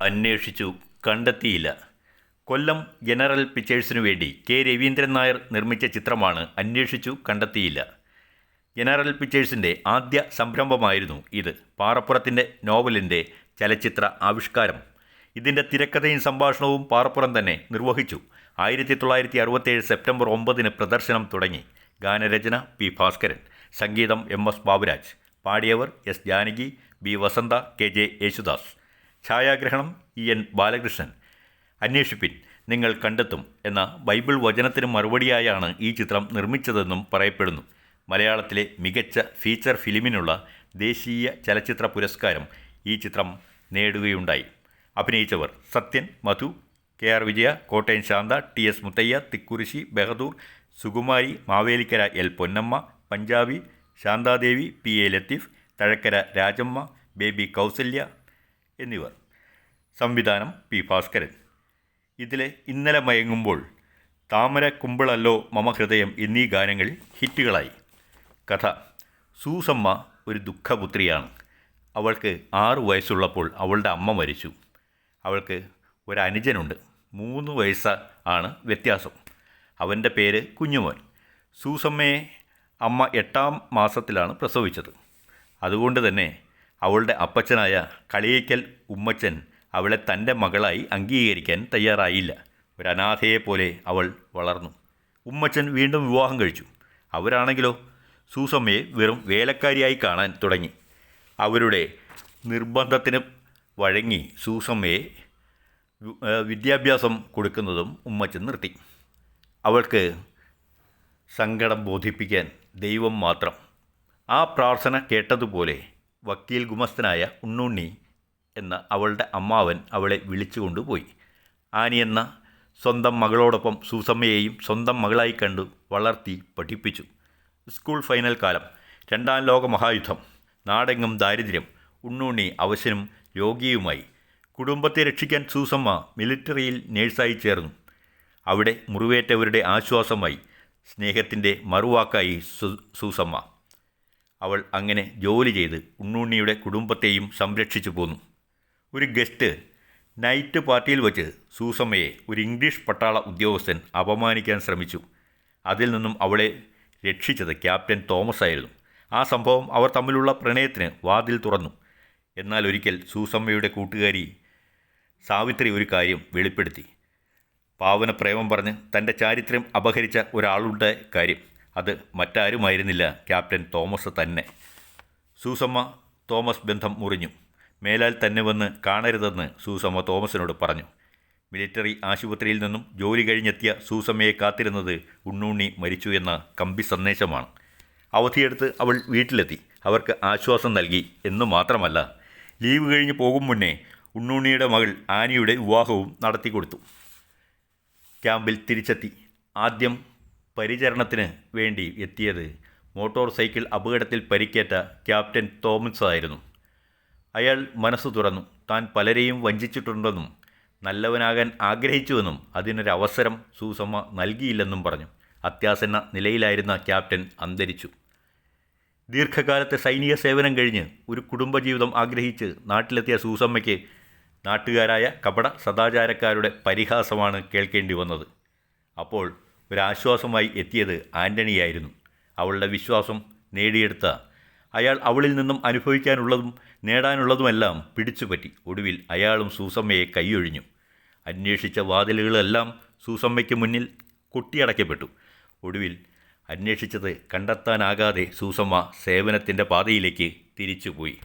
അന്വേഷിച്ചു കണ്ടെത്തിയില്ല. കൊല്ലം ജനറൽ പിക്ചേഴ്സിനു വേണ്ടി കെ. രവീന്ദ്രൻ നായർ നിർമ്മിച്ച ചിത്രമാണ് അന്വേഷിച്ചു കണ്ടെത്തിയില്ല. ജനറൽ പിക്ചേഴ്സിന്റെ ആദ്യ സംരംഭമായിരുന്നു ഇത്. പാറപ്പുറത്തിന്റെ നോവലിന്റെ ചലച്ചിത്ര ആവിഷ്കാരം. ഇതിന്റെ തിരക്കഥയും സംഭാഷണവും പാറപ്പുറം തന്നെ നിർവഹിച്ചു. ആയിരത്തി തൊള്ളായിരത്തി അറുപത്തേഴ് സെപ്റ്റംബർ ഒമ്പതിന് പ്രദർശനം തുടങ്ങി. ഗാനരചന പി. ഭാസ്കരൻ. സംഗീതം M. S. Baburaj. പാടിയവർ S. Janaki B. Vasantha K. J. Yesudas. ഛായാഗ്രഹണം ഇ എൻ ബാലകൃഷ്ണൻ. അന്വേഷിപ്പിൻ നിങ്ങൾ കണ്ടെത്തും എന്ന ബൈബിൾ വചനത്തിന് മറുപടിയായാണ് ഈ ചിത്രം നിർമ്മിച്ചതെന്നും പറയപ്പെടുന്നു. മലയാളത്തിലെ മികച്ച ഫീച്ചർ ഫിലിമിനുള്ള ദേശീയ ചലച്ചിത്ര പുരസ്കാരം ഈ ചിത്രം നേടുകയുണ്ടായി. അഭിനയിച്ചവർ Sathyan Madhu K R Vijaya Kottayam Santha T S Muthaiah Thikkurissy Bahadoor Sukumari Mavelikkara L Ponnamma Punjabi Santhadevi P A Latheef Thazhakkara Rajamma Baby Kausalya എന്നിവർ. സംവിധാനം പി ഭാസ്കരൻ. ഇതിലെ ഇന്നലെ മയങ്ങുമ്പോൾ താമര കുമ്പിളല്ലോ മമ ഹൃദയം എന്നീ ഗാനങ്ങൾ ഹിറ്റുകളായി. കഥ. സൂസമ്മ ഒരു ദുഃഖപുത്രിയാണ്. അവൾക്ക് ആറു വയസ്സുള്ളപ്പോൾ അവളുടെ അമ്മ മരിച്ചു. അവൾക്ക് ഒരു മൂന്ന് വയസ്സ് ആണ് വ്യത്യാസം. അവന്റെ പേര് കുഞ്ഞുമോൻ. സൂസമ്മയെ അമ്മ എട്ടാം മാസത്തിലാണ് പ്രസവിച്ചത്. അതുകൊണ്ട് തന്നെ അവളുടെ അപ്പച്ചനായ കളിയേക്കൽ ഉമ്മച്ചൻ അവളെ തന്റെ മകളായി അംഗീകരിക്കാൻ തയ്യാറായില്ല. ഒരനാഥയെപ്പോലെ അവൾ വളർന്നു. ഉമ്മച്ചൻ വീണ്ടും വിവാഹം കഴിച്ചു. അവരാണെങ്കിലോ? സൂസമ്മയെ വെറും വേലക്കാരിയായി കാണാൻ തുടങ്ങി. അവരുടെ നിർബന്ധത്തിന് വഴങ്ങി സൂസമ്മയെ വിദ്യാഭ്യാസം കൊടുക്കുന്നതും ഉമ്മച്ചൻ നിർത്തി. അവൾക്ക് സങ്കടം ബോധിപ്പിക്കാൻ ദൈവം മാത്രം. ആ പ്രാർത്ഥന കേട്ടതുപോലെ വക്കീൽ ഗുമസ്തനായ ഉണ്ണുണ്ണി എന്ന അവളുടെ അമ്മാവൻ അവളെ വിളിച്ചുകൊണ്ടുപോയി. ആനി എന്ന സ്വന്തം മകളോടൊപ്പം സൂസമ്മയെയും സ്വന്തം മകളായി കണ്ടു വളർത്തി പഠിപ്പിച്ചു. സ്കൂൾ ഫൈനൽ കാലം രണ്ടാം ലോക മഹായുദ്ധം നാടെങ്ങും ദാരിദ്ര്യം ഉണ്ണുണ്ണി അവശനും രോഗിയുമായി. കുടുംബത്തെ രക്ഷിക്കാൻ സൂസമ്മ മിലിറ്ററിയിൽ നേഴ്സായി ചേർന്നു. അവിടെ മുറിവേറ്റവരുടെ ആശ്വാസമായി സ്നേഹത്തിന്റെ മറുവാക്കായി സൂസമ്മ. അവൾ അങ്ങനെ ജോലി ചെയ്ത് ഉണ്ണുണ്ണിയുടെ കുടുംബത്തെയും സംരക്ഷിച്ചു പോന്നു. ഒരു ഗസ്റ്റ് നൈറ്റ് പാർട്ടിയിൽ വച്ച് സൂസമ്മയെ ഒരു ഇംഗ്ലീഷ് പട്ടാള ഉദ്യോഗസ്ഥൻ അപമാനിക്കാൻ ശ്രമിച്ചു. അതിൽ നിന്നും അവളെ രക്ഷിച്ചത് ക്യാപ്റ്റൻ തോമസ് ആയിരുന്നു. ആ സംഭവം അവർ തമ്മിലുള്ള പ്രണയത്തിന് വാതിൽ തുറന്നു. എന്നാൽ ഒരിക്കൽ സൂസമ്മയുടെ കൂട്ടുകാരി സാവിത്രി ഒരു കാര്യം വെളിപ്പെടുത്തി. പാവന പ്രേമം പറഞ്ഞ് തന്റെ ചാരിത്രം അപഹരിച്ച ഒരാളുടെ കാര്യം. അത് മറ്റാരുമായിരുന്നില്ല ക്യാപ്റ്റൻ തോമസ് തന്നെ. സൂസമ്മ തോമസ് ബന്ധം മുറിഞ്ഞു. മേലാൽ തന്നെ വന്ന് കാണരുതെന്ന് സൂസമ്മ തോമസിനോട് പറഞ്ഞു. മിലിറ്ററി ആശുപത്രിയിൽ നിന്നും ജോലി കഴിഞ്ഞെത്തിയ സൂസമ്മയെ കാത്തിരുന്നത് ഉണ്ണുണ്ണി മരിച്ചു എന്ന കമ്പി സന്ദേശമാണ്. അവധിയെടുത്ത് അവൾ വീട്ടിലെത്തി. അവർക്ക് ആശ്വാസം നൽകി. എന്നു മാത്രമല്ല ലീവ് കഴിഞ്ഞ് പോകും മുന്നേ ഉണ്ണൂണിയുടെ മകൾ ആനിയുടെ വിവാഹവും നടത്തി കൊടുത്തു ക്യാമ്പിൽ തിരിച്ചെത്തി. ആദ്യം പരിചരണത്തിന് വേണ്ടി എത്തിയത് മോട്ടോർ സൈക്കിൾ അപകടത്തിൽ പരിക്കേറ്റ ക്യാപ്റ്റൻ തോമസ് ആയിരുന്നു. അയാൾ മനസ്സ് തുറന്നു. താൻ പലരെയും വഞ്ചിച്ചിട്ടുണ്ടെന്നും നല്ലവനാകാൻ ആഗ്രഹിച്ചുവെന്നും അതിനൊരവസരം സൂസമ്മ നൽകിയില്ലെന്നും പറഞ്ഞു. അത്യാസന്ന നിലയിലായിരുന്ന ക്യാപ്റ്റൻ അന്തരിച്ചു. ദീർഘകാലത്തെ സൈനിക സേവനം കഴിഞ്ഞ് ഒരു കുടുംബജീവിതം ആഗ്രഹിച്ച് നാട്ടിലെത്തിയ സൂസമ്മയ്ക്ക് നാട്ടുകാരായ കപട സദാചാരക്കാരുടെ പരിഹാസമാണ് കേൾക്കേണ്ടി വന്നത്. അപ്പോൾ ഒരാശ്വാസമായി എത്തിയത് ആന്റണിയായിരുന്നു അവളുടെ വിശ്വാസം നേടിയെടുത്ത അയാൾ അവളിൽ നിന്നും അനുഭവിക്കാനുള്ളതും നേടാനുള്ളതുമെല്ലാം പിടിച്ചുപറ്റി. ഒടുവിൽ അയാളും സൂസമ്മയെ കൈയൊഴിഞ്ഞു. അന്വേഷിച്ച വാതിലുകളെല്ലാം സൂസമ്മയ്ക്ക് മുന്നിൽ കൊട്ടിയടയ്ക്കപ്പെട്ടു. ഒടുവിൽ അന്വേഷിച്ചത് കണ്ടെത്താനാകാതെ സൂസമ്മ സേവനത്തിന്റെ പാതയിലേക്ക് തിരിച്ചുപോയി.